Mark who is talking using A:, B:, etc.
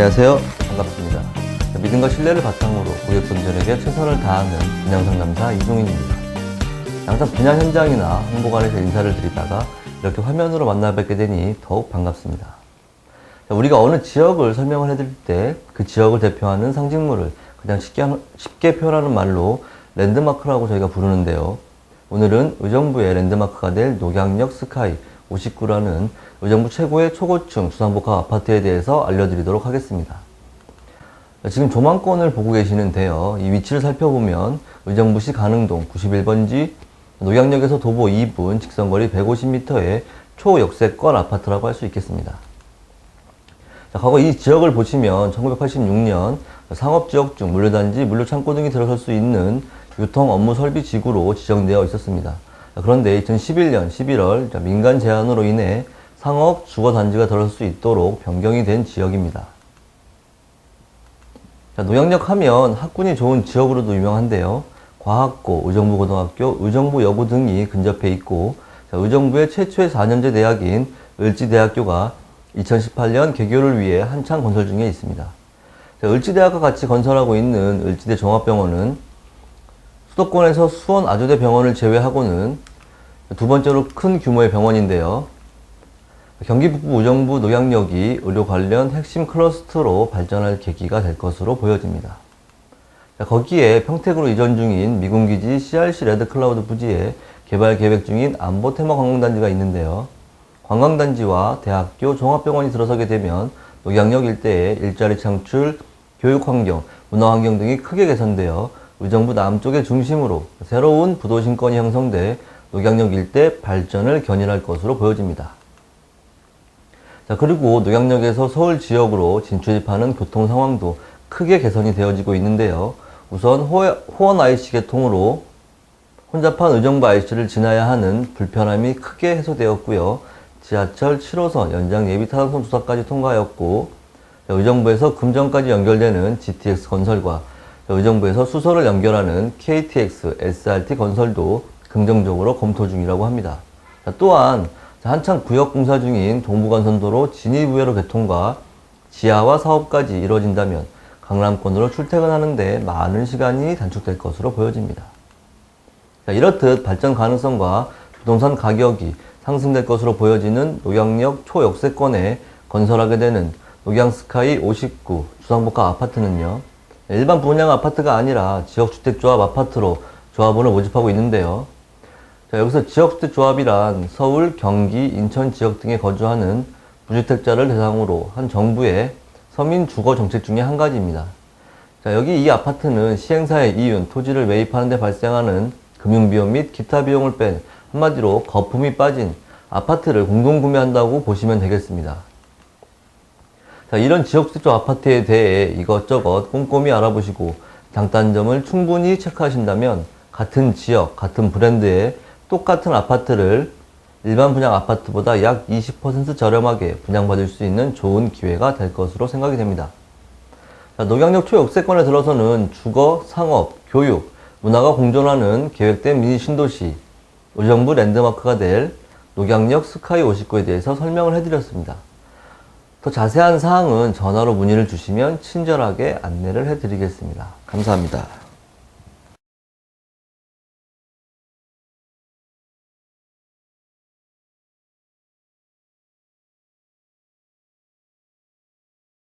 A: 안녕하세요. 반갑습니다. 믿음과 신뢰를 바탕으로 고객분들에게 최선을 다하는 분양 상담사 이종인입니다. 항상 분양 현장이나 홍보관에서 인사를 드리다가 이렇게 화면으로 만나 뵙게 되니 더욱 반갑습니다. 자, 우리가 어느 지역을 설명을 해드릴 때 그 지역을 대표하는 상징물을 그냥 쉽게, 하- 쉽게 표현하는 말로 랜드마크라고 저희가 부르는데요. 오늘은 의정부의 랜드마크가 될 녹양역 스카이 59라는 의정부 최고의 초고층 주상복합 아파트에 대해서 알려드리도록 하겠습니다. 지금 조망권을 보고 계시는데요. 이 위치를 살펴보면 의정부시 가능동 91번지 녹양역에서 도보 2분 직선거리 150m의 초역세권 아파트라고 할 수 있겠습니다. 자, 과거 이 지역을 보시면 1986년 상업지역 중 물류단지, 물류창고 등이 들어설 수 있는 유통 업무 설비 지구로 지정되어 있었습니다. 자, 그런데 2011년 11월 자, 민간 제한으로 인해 상업 주거단지가 들어설 수 있도록 변경이 된 지역입니다. 자, 노양역 하면 학군이 좋은 지역으로도 유명한데요. 과학고, 의정부고등학교, 의정부여고 등이 근접해 있고, 자, 의정부의 최초의 4년제 대학인 을지대학교가 2018년 개교를 위해 한창 건설 중에 있습니다. 자, 을지대학과 같이 건설하고 있는 을지대 종합병원은 수도권에서 수원 아주대 병원을 제외하고는 두 번째로 큰 규모의 병원인데요. 경기 북부 의정부 녹양역이 의료 관련 핵심 클러스터로 발전할 계기가 될 것으로 보여집니다. 자, 거기에 평택으로 이전 중인 미군기지 CRC 레드클라우드 부지에 개발 계획 중인 안보 테마 관광단지가 있는데요. 관광단지와 대학교 종합병원이 들어서게 되면 녹양역 일대의 일자리 창출, 교육 환경, 문화 환경 등이 크게 개선되어 의정부 남쪽의 중심으로 새로운 부도심권이 형성돼 녹양역 일대 발전을 견인할 것으로 보여집니다. 자, 그리고 녹양역에서 서울 지역으로 진출입하는 교통 상황도 크게 개선이 되어지고 있는데요. 우선 호- 호원 IC 개통으로 혼잡한 의정부 IC를 지나야 하는 불편함이 크게 해소되었고요. 지하철 7호선 연장 예비 타당성 조사까지 통과하였고, 자, 의정부에서 금정까지 연결되는 GTX 건설과 자, 의정부에서 수서를 연결하는 KTX, SRT 건설도 긍정적으로 검토 중이라고 합니다. 자, 또한 자, 한창 구역 공사 중인 동부간선도로 진입우회로 개통과 지하화 사업까지 이뤄진다면 강남권으로 출퇴근하는데 많은 시간이 단축될 것으로 보여집니다. 자, 이렇듯 발전 가능성과 부동산 가격이 상승될 것으로 보여지는 녹양역 초역세권에 건설하게 되는 녹양스카이 59 주상복합 아파트는요, 일반 분양 아파트가 아니라 지역주택조합 아파트로 조합원을 모집하고 있는데요. 자, 여기서 지역주택조합이란 서울, 경기, 인천 지역 등에 거주하는 무주택자를 대상으로 한 정부의 서민 주거 정책 중에 한 가지입니다. 자, 여기 이 아파트는 시행사의 이윤, 토지를 매입하는 데 발생하는 금융비용 및 기타 비용을 뺀 한마디로 거품이 빠진 아파트를 공동구매한다고 보시면 되겠습니다. 자, 이런 지역주택 아파트에 대해 이것저것 꼼꼼히 알아보시고 장단점을 충분히 체크하신다면 같은 지역, 같은 브랜드의 똑같은 아파트를 일반 분양 아파트보다 약 20% 저렴하게 분양받을 수 있는 좋은 기회가 될 것으로 생각이 됩니다. 자, 녹양역 초역세권에 들어서는 주거, 상업, 교육, 문화가 공존하는 계획된 미니 신도시, 의정부 랜드마크가 될 녹양역 스카이 59에 대해서 설명을 해드렸습니다. 더 자세한 사항은 전화로 문의를 주시면 친절하게 안내를 해드리겠습니다. 감사합니다.